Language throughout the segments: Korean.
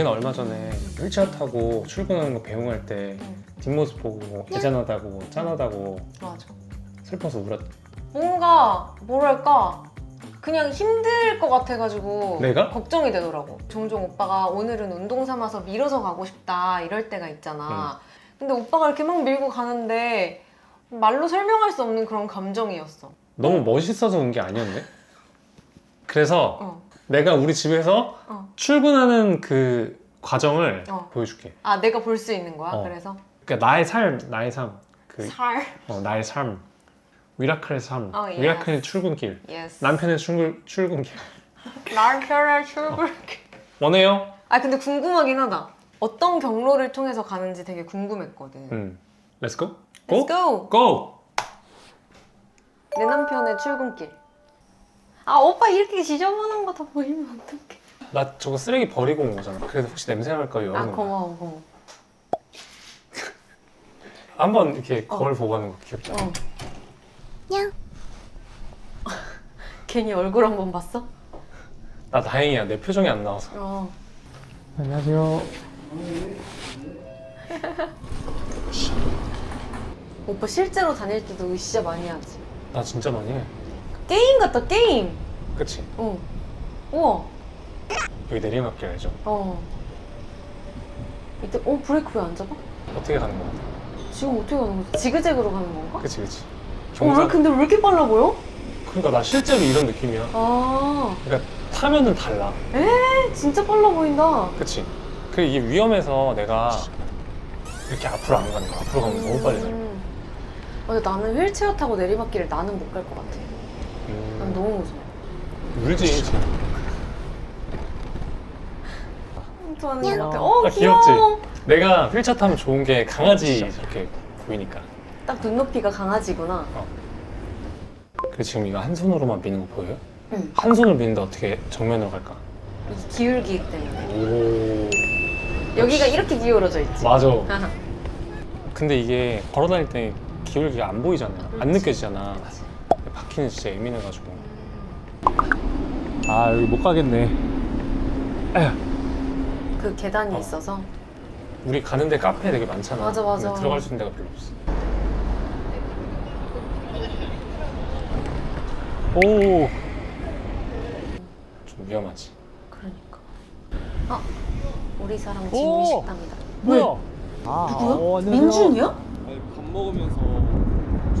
쟤는 얼마 전에 휠체어 타고 출근하는 거 배웅할 때 응. 뒷모습 보고 대단하다고 짠하다고 맞아. 슬퍼서 울었. 뭔가 뭐랄까 그냥 힘들 것 같아가지고 내가? 걱정이 되더라고. 종종 오빠가 오늘은 운동 삼아서 밀어서 가고 싶다 이럴 때가 있잖아. 근데 오빠가 이렇게 막 밀고 가는데 말로 설명할 수 없는 그런 감정이었어. 너무 멋있어서 운 게 아니었네. 그래서 어. 내가 우리 집에서 어. 출근하는 그 과정을 어. 보여줄게. 아 내가 볼 수 있는 거야. 어. 그래서 그러니까 나의 삶, 나의 삶, 그 살. 어, 나의 삶, 미라클의 삶, 어, yes. 미라클의 출근길, 예스. 남편의 출근 출근길. 남편의 출근. 원해요? 아 근데 궁금하긴 하다. 어떤 경로를 통해서 가는지 되게 궁금했거든. 응. Let's go. Let's go. Go. 내 남편의 출근길. 아 오빠 이렇게 지저분한 거 다 보이면 어떡해. 나 저거 쓰레기 버리고 온 거잖아. 그래서 혹시 냄새 날까 아 열어놓은 거야. 고마워 고마워. 한번 이렇게 어. 거울 보고 하는 거 귀엽지 않아? 어. 괜히 얼굴 한 번 봤어? 나 다행이야. 내 표정이 안 나와서. 어. 안녕하세요. 오빠 실제로 다닐 때도 으쌰 많이 하지. 나 진짜 많이 해. 게임 같다 게임. 그치? 어. 우와. 여기 내리막길 알죠? 어. 이때 어 브레이크 왜 안 잡아? 어떻게 가는 거 같아? 지금 어떻게 가는 거지? 지그재그로 가는 건가? 그치 그치. 어, 왜, 근데 왜 이렇게 빨라 보여? 그러니까 나 실제로 이런 느낌이야. 아, 그러니까 타면은 달라. 진짜 빨라 보인다. 그치? 그 이게 위험해서 내가 이렇게 앞으로 안 가는 거야. 앞으로 가면 너무 빨리 가. 음. 근데 나는 휠체어 타고 내리막길을 나는 못 갈 것 같아. 난 음, 너무 무서워. 울지 지금. 좋아하는 것 같아. 어, 아, 귀여워. 귀엽지? 내가 휠체어 타면 좋은 게 강아지 이렇게 보이니까. 딱 눈높이가 강아지구나. 그리고 지금 이거 한 손으로만 미는 거 보여요? 응. 한 손을 미는데 어떻게 정면으로 갈까? 이 기울기 때문에. 오. 여기가 이렇게 기울어져 있지. 맞아. 근데 이게 걸어 다닐 때 기울기가 안 보이잖아요. 안 그렇지. 느껴지잖아. 바퀴는 진짜 예민해가지고. 아 여기 못 가겠네. 에휴. 그 계단이 어. 있어서. 우리 가는데 카페 되게 많잖아. 맞아, 맞아. 근데 들어갈 수 있는 데가 별로 없어. 오. 좀 위험하지. 그러니까. 아, 우리 사랑 오! 진미 식당이다. 뭐야? 왜? 아, 누구야? 어, 안녕하세요. 민준이야? 아니, 밥 먹으면서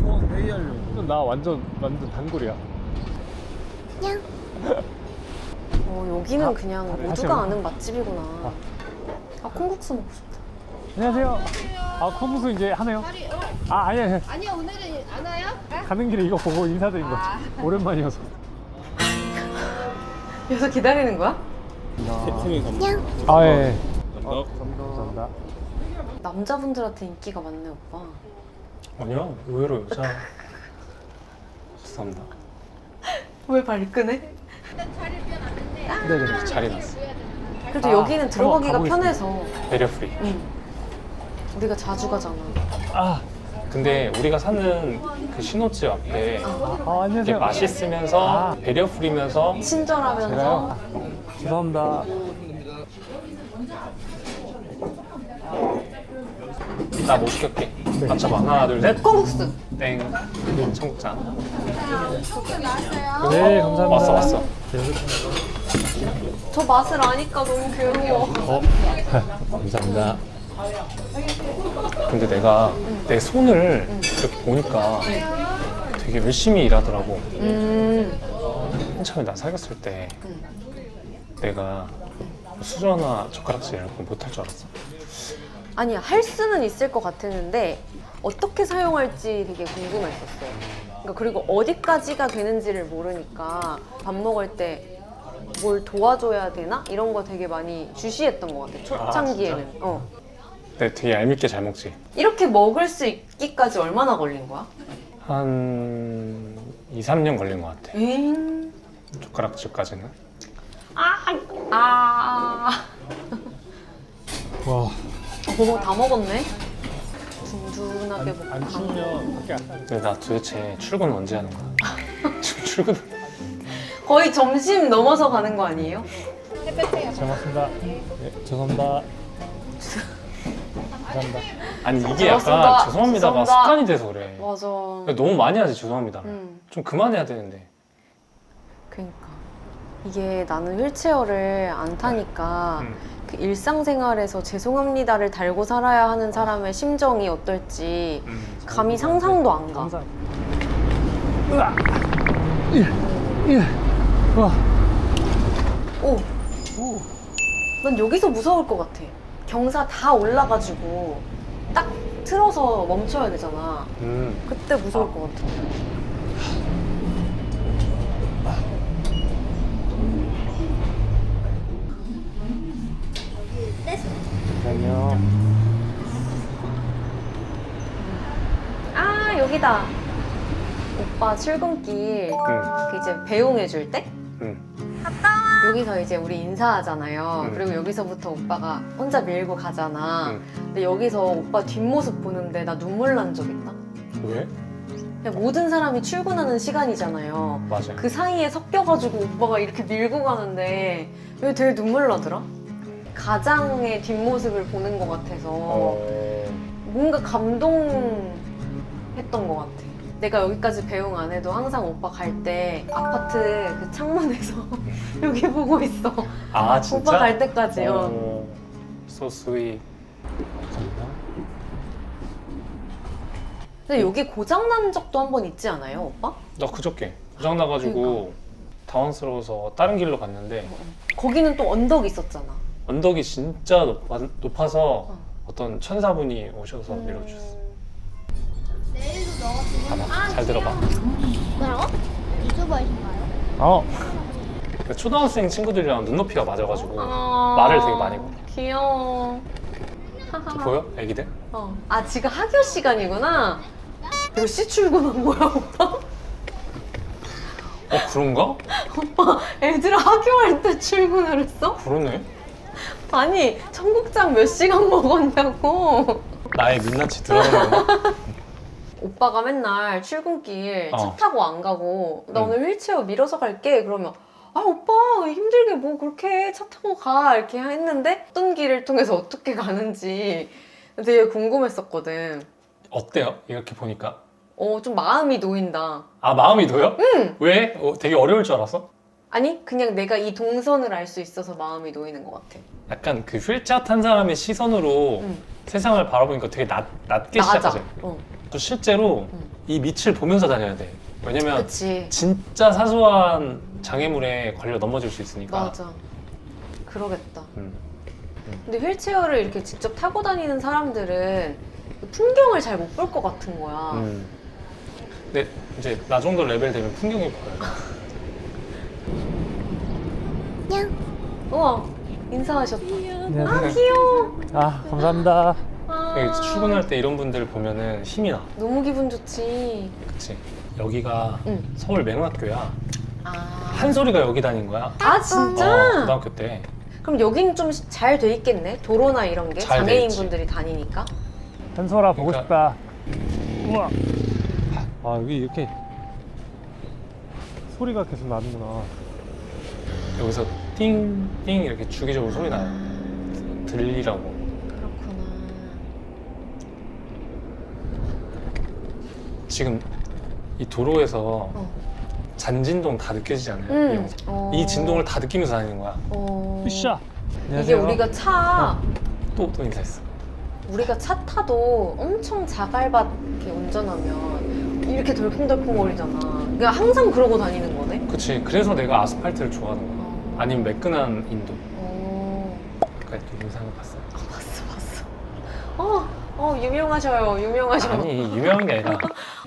초원 회의하려고. 나 완전 완전 단골이야. 어, 여기는 아, 그냥 아, 모두가 하시면. 아는 맛집이구나. 아, 콩국수 먹고 싶다. 안녕하세요. 아 컴부스 이제 하네요. 아 아니 아니 아니요 오늘은 안 와요? 가는 길에 이거 보고 인사드린 거. 오랜만이어서. 여기서 기다리는 거야? 생일 선물. 아 예. 감사합니다. 감사합니다. 남자분들한테 인기가 많네, 오빠. 아니야, 의외로 여자. 죄송합니다. 왜 발끈해? 네네. 자리 났어. 그래도 아, 여기는 들어가기가 가보겠습니다. 편해서. 배려 프리. 응. 우리가 자주 가잖아. 아, 근데 우리가 사는 그 신호집 앞에 아 이게 안녕하세요. 맛있으면서 아. 배려 프리면서 친절하면서. 제가요. 죄송합니다. 나 못 시켰게. 네. 맞춰봐. 하나, 둘, 셋. 콩국수. 땡. 청국장. 네 감사합니다. 왔어, 왔어. 저 맛을 아니까 너무 괴로워. 어. 감사합니다. 근데 내가 내 손을 이렇게 보니까 되게 열심히 일하더라고. 음. 한참에 나 사귀었을 때 응. 내가 수저나 젓가락질 이런 거 못할 줄 알았어. 아니, 할 수는 있을 것 같았는데, 어떻게 사용할지 되게 궁금했었어요. 그러니까 그리고 어디까지가 되는지를 모르니까 밥 먹을 때 뭘 도와줘야 되나? 이런 거 되게 많이 주시했던 것 같아, 초창기에는. 어. 근데 되게 얄밉게 잘 먹지. 이렇게 먹을 수 있기까지 얼마나 걸린 거야? 한 2, 3년 걸린 것 같아. 엥. 젓가락질까지는. 아. 와. 오, 다 먹었네. 든든하게 먹고. 안 추우면 밖에 안. 근데 나 도대체 출근 언제 하는 거야? 지금 출근 거의 점심 넘어서 가는 거 아니에요? 잘 먹습니다. 네, 죄송합니다. 감사합니다. 아니 이게 죄송합니다. 약간 죄송합니다가 죄송합니다. 습관이 돼서 그래. 맞아. 너무 많이 하지 죄송합니다. 음. 좀 그만해야 되는데. 그러니까 이게 나는 휠체어를 안 타니까 음. 그 일상생활에서 죄송합니다를 달고 살아야 하는 사람의 심정이 어떨지 음. 감히 상상도 안 가. 항상. 으아. 와. 오. 난 여기서 무서울 것 같아. 경사 다 올라가지고 딱 틀어서 멈춰야 되잖아. 음. 그때 무서울 것 같아. 안녕. 아 여기다. 오빠 출근길 음. 그 이제 배웅해 줄 때? 음. 여기서 이제 우리 인사하잖아요. 음. 그리고 여기서부터 오빠가 혼자 밀고 가잖아. 음. 근데 여기서 오빠 뒷모습 보는데 나 눈물 난 적 있다. 왜? 그냥 모든 사람이 출근하는 시간이잖아요. 맞아. 그 사이에 섞여가지고 오빠가 이렇게 밀고 가는데 왜 되게 눈물 나더라? 가장의 뒷모습을 보는 것 같아서 어. 뭔가 감동했던 것 같아. 내가 여기까지 배웅 안 해도 항상 오빠 갈 때 아파트 그 창문에서 여기 보고 있어. 아 진짜? 오빠 갈 때까지 요. 어. So sweet. 감사합니다. 근데 여기 고장 난 적도 한 번 있지 않아요, 오빠? 나 그저께 고장 나가지고 그러니까. 당황스러워서 다른 길로 갔는데 거기는 또 언덕 있었잖아. 언덕이 진짜 높아, 높아서 어. 어떤 천사분이 오셔서 음. 밀어주셨어. 내일도 넣었으면 봐봐, 잘 들어봐. 뭐라고? 유튜버이신가요? 어. 그러니까 초등학생 친구들이랑 눈높이가 맞아가지고 아, 말을 되게 많이 걸어. 귀여워. 보여? 애기들? 어. 아 지금 학교 시간이구나. 몇시 출근한 거야 오빠? 어 그런가? 오빠 애들 학교 갈때 출근을 했어? 그러네. 아니 청국장 몇 시간 먹었냐고. 나의 민낯이 들어가는 오빠가 맨날 출근길 어. 차 타고 안 가고 나 응. 오늘 휠체어 밀어서 갈게 그러면 아 오빠 힘들게 뭐 그렇게 차 타고 가 이렇게 했는데 어떤 길을 통해서 어떻게 가는지 되게 궁금했었거든. 어때요? 이렇게 보니까. 어 좀 마음이 놓인다. 아 마음이 도요? 응. 왜? 어, 되게 어려울 줄 알았어? 아니 그냥 내가 이 동선을 알 수 있어서 마음이 놓이는 것 같아. 약간 그 휠체어 탄 사람의 시선으로 응. 세상을 바라보니까 되게 낮, 낮게. 시작하죠. 어. 또 실제로 응. 이 밑을 보면서 다녀야 돼. 왜냐면 그치. 진짜 사소한 장애물에 걸려 넘어질 수 있으니까. 맞아. 그러겠다. 음. 근데 휠체어를 이렇게 직접 타고 다니는 사람들은 그 풍경을 잘 못 볼 것 같은 거야. 음. 근데 이제 나 정도 레벨 되면 풍경이 보여요. 우와 인사하셨다. 아 안녕하세요. 귀여워. 아, 감사합니다. 아, 출근할 때 이런 분들 보면은 힘이 나. 너무 기분 좋지. 그치? 여기가 응. 서울 맹학교야. 아, 한 소리가 여기 다닌 거야. 아 진짜? 어, 고등학교 때. 그럼 여긴 좀 잘 돼 있겠네. 도로나 이런 게 잘돼 장애인 있지. 분들이 다니니까. 현솔아 보고 그러니까- 싶다. 우와. 아, 여기 이렇게 소리가 계속 나는구나. 여기서 띵띵 이렇게 주기적으로 소리 나요. 들리라고. 그렇구나. 지금 이 도로에서 어. 잔진동 다 느껴지잖아요. 이 음. 영상. 어. 이 진동을 다 느끼면서 다니는 거야. 어. 으쌰. 이게. 우리가 차 또, 또 인사했어. 우리가 차 타도 엄청 자갈밭 이렇게 운전하면 이렇게 덜컹덜컹거리잖아. 그러니까 항상 그러고 다니는 거네. 그치. 그래서 내가 아스팔트를 좋아하는 거야. 어. 아니면 매끈한 인도. 어. 아까 또 영상을 봤어요. 봤어 봤어. 어, 어 유명하셔요 유명하셔. 아니, 유명한 게 아니라.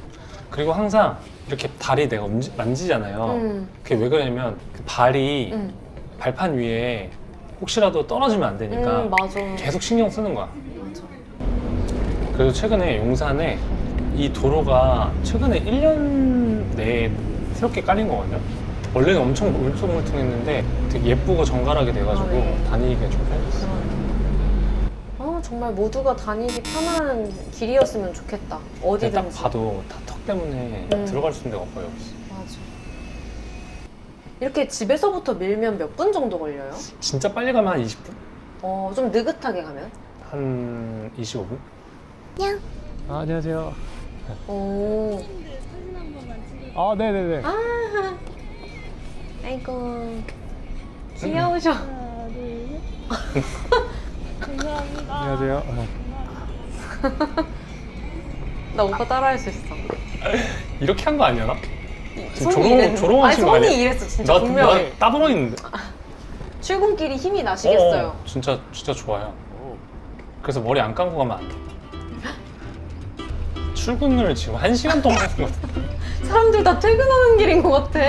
그리고 항상 이렇게 다리 내가 움직- 만지잖아요. 음, 그게 왜 그러냐면 그 발이 음, 발판 위에 혹시라도 떨어지면 안 되니까 음 맞아. 계속 신경 쓰는 거야. 맞아. 그래서 최근에 용산에 이 도로가 최근에 1년 내에 새롭게 깔린 거거든요. 원래는 엄청 울퉁불퉁했는데 되게 예쁘고 정갈하게 돼가지고 아, 네. 다니기가 좀 편했어. 어 정말 모두가 다니기 편한 길이었으면 좋겠다. 근데 딱 어디든지. 봐도 다 턱 때문에 음. 들어갈 수 있는 데가 없어요. 여기. 맞아. 이렇게 집에서부터 밀면 몇 분 정도 걸려요? 진짜 빨리 가면 한 20분? 어, 좀 느긋하게 가면? 한 25분? 아, 안녕하세요. 오. 아, 네네네. 아, 아이고. 귀여우셔. 하나, 둘, 셋. 감사합니다. 안녕하세요. 나 오빠 따라할 수 있어. 이렇게 한 거 아니야 나? 지금 조롱. 조롱하신 거 아니, 아니야? 손이 이랬어, 진짜 나, 분명히. 나 따봉 있는데 출근길이 힘이 나시겠어요. 어, 진짜 진짜 좋아요 그래서 머리 안 감고 가면 안 돼. 출근을 지금 한 시간 동안 하는 것 같아. 사람들 다 퇴근하는 길인 것 같아.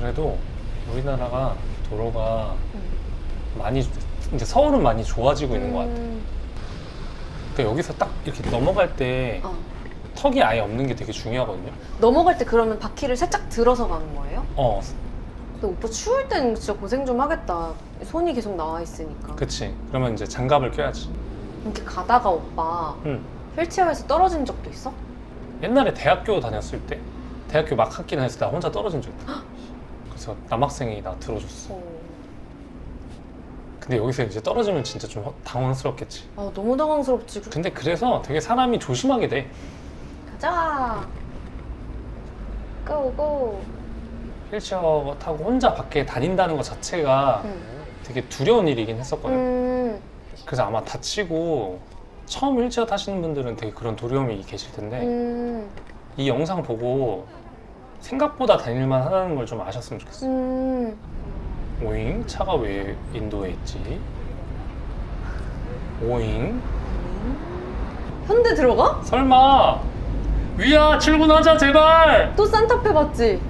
그래도 우리나라가 도로가 많이 이제 서울은 많이 좋아지고 있는 것 같아. 음, 그러니까 여기서 딱 이렇게 넘어갈 때 어. 턱이 아예 없는 게 되게 중요하거든요. 넘어갈 때 그러면 바퀴를 살짝 들어서 가는 거예요? 어, 근데 오빠 추울 땐 진짜 고생 좀 하겠다. 손이 계속 나와 있으니까. 그치. 그러면 이제 장갑을 껴야지. 이렇게 가다가 오빠 응. 휠체어에서 떨어진 적도 있어? 옛날에 대학교 다녔을 때 대학교 막 학기 다녔을 때 나 혼자 떨어진 적 있다. 그래서 남학생이 나 들어줬어. 어. 근데 여기서 이제 떨어지면 진짜 좀 허- 당황스럽겠지. 아 너무 당황스럽지. 근데 그래서 되게 사람이 조심하게 돼. 가자. 고고. 휠체어 타고 혼자 밖에 다닌다는 것 자체가 응. 되게 두려운 일이긴 했었거든. 음. 그래서 아마 다치고 처음 휠체어 타시는 분들은 되게 그런 두려움이 계실 텐데 음. 이 영상 보고 생각보다 다닐만 하다는 걸 좀 아셨으면 좋겠어. 음. 오잉? 차가 왜 인도에 있지? 오잉? 현대 들어가? 설마 위야 출근하자 제발 또 산타페 봤지?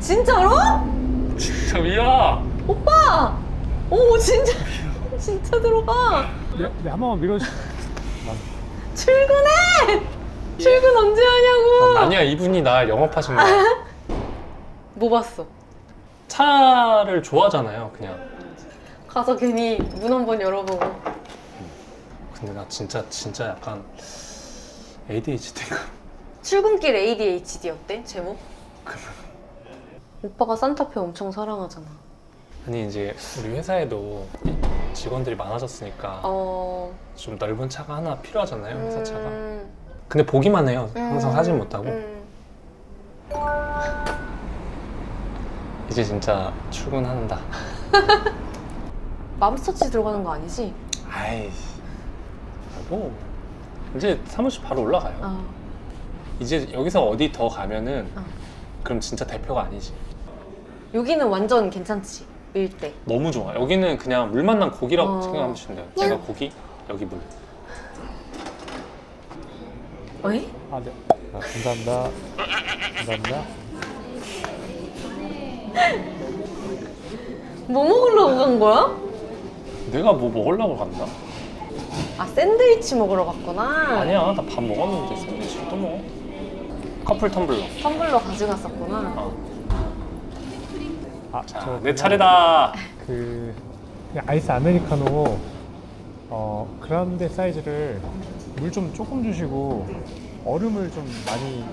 진짜로? 진짜 위야 오빠! 오 진짜 진짜 들어가. 네, 네, 한 번만 밀어주세요. 출근해! 출근 언제 하냐고. 아니야 이분이 나 영업하신 거야 뭐 봤어? 차를 좋아하잖아요 그냥 가서 괜히 문 한 번 열어보고. 근데 나 진짜 진짜 약간 ADHD가 출근길 ADHD였대 제목? 오빠가 산타페 엄청 사랑하잖아. 아니 이제 우리 회사에도 직원들이 많아졌으니까 어. 좀 넓은 차가 하나 필요하잖아요 회사 차가 음, 근데 보기만 해요 항상 음, 사진 못 하고 음. 이제 진짜 출근한다 맘스터치 들어가는 거 아니지? 아이씨 뭐 이제 사무실 바로 올라가요 어. 이제 여기서 어디 더 가면은 어. 그럼 진짜 대표가 아니지 여기는 완전 괜찮지 밀 때. 너무 좋아 여기는 그냥 물 만 난 고기라고 어. 생각하시면 돼요 내가 고기 여기 물 어이? 아, 네. 아, 감사합니다. 감사합니다. 뭐 먹으려고 간 거야? 내가 뭐 먹으려고 갔나? 아 샌드위치 먹으러 갔구나. 아니야 나 밥 먹었는데 샌드위치 또 먹어 커플 텀블러 텀블러 가져갔었구나. 어. 아, 자, 저 내 그냥 차례다 그 그냥 아이스 아메리카노 어 그라운드 사이즈를 물 좀 조금 주시고 얼음을 좀 많이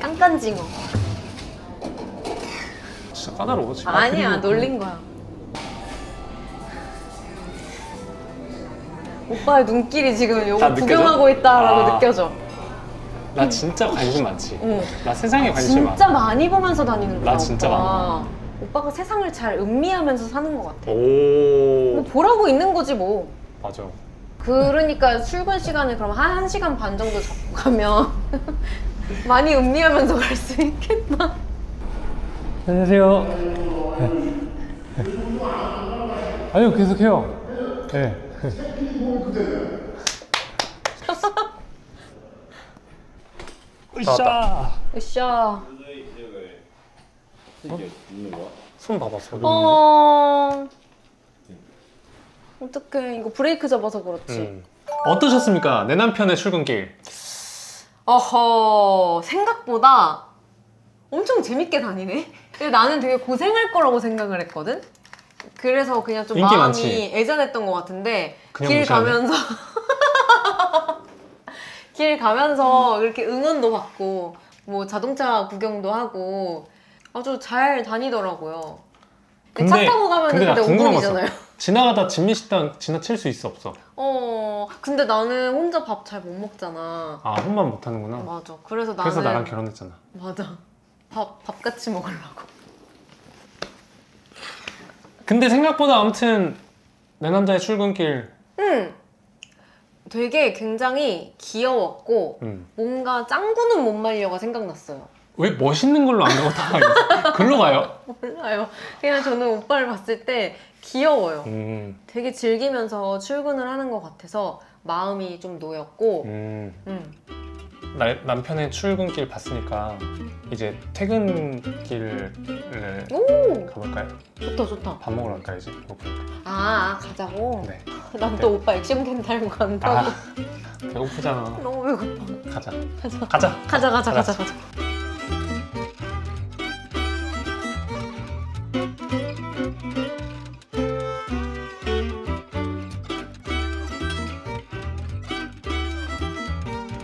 깐깐징어. 진짜 까다로워 지금 아 니야 그리고 놀린 거야. 오빠의 눈길이 지금 다 요거 느껴져? 구경하고 있다라고 아. 느껴져. 나 진짜 관심 많지 응. 나 세상에 관심 진짜 많아 많이 보면서 다니는 거야. 나 진짜 오빠. 많아. 오빠가 세상을 잘 음미하면서 사는 것 같아. 오뭐 보라고 있는 거지 뭐. 맞아 그러니까 출근 시간을 그럼 한 1시간 반 정도 잡고 가면 많이 음미하면서 갈 수 있겠다. 안녕하세요. 네. 아니요 계속해요. 네. 으쌰. 으쌰. 손 봐봐 소리 어. 어떡해. 이거 브레이크 잡아서 그렇지. 음. 어떠셨습니까 내 남편의 출근길 어허. 생각보다 엄청 재밌게 다니네. 근데 나는 되게 고생할 거라고 생각을 했거든? 그래서 그냥 좀 인기 마음이 많지? 애잔했던 것 같은데 그냥 길 무시하네? 가면서 길 가면서 이렇게 응원도 받고 뭐 자동차 구경도 하고 아주 잘 다니더라고요. 근데 차 타고 가면 근데 나 근데 궁금한 거 5분이잖아요. 지나가다 진미식당 지나칠 수 있어 없어? 어, 근데 나는 혼자 밥 잘 못 먹잖아. 아 혼만 못 하는구나. 맞아. 그래서 나는 그래서 나랑 결혼했잖아. 맞아. 밥, 밥 같이 먹으려고. 근데 생각보다 아무튼 내 남자의 출근길 응. 되게 굉장히 귀여웠고 음. 뭔가 짱구는 못 말려가 생각났어요. 왜 멋있는 걸로 안 가고 다 글로 가요? 몰라요. 그냥 저는 오빠를 봤을 때 귀여워요. 음, 되게 즐기면서 출근을 하는 것 같아서 마음이 좀 놓였고, 음. 음. 나, 남편의 출근길 봤으니까 이제 퇴근길을 오, 가볼까요? 좋다, 좋다. 밥 먹으러 갈까 이제 배고프니까. 아, 가자고. 네. 난또 오빠 액션캠 달고 간다고. 아 배고프잖아. 너무 배고파. 가자. 가자. 가자. 가자, 가자, 가자, 가자.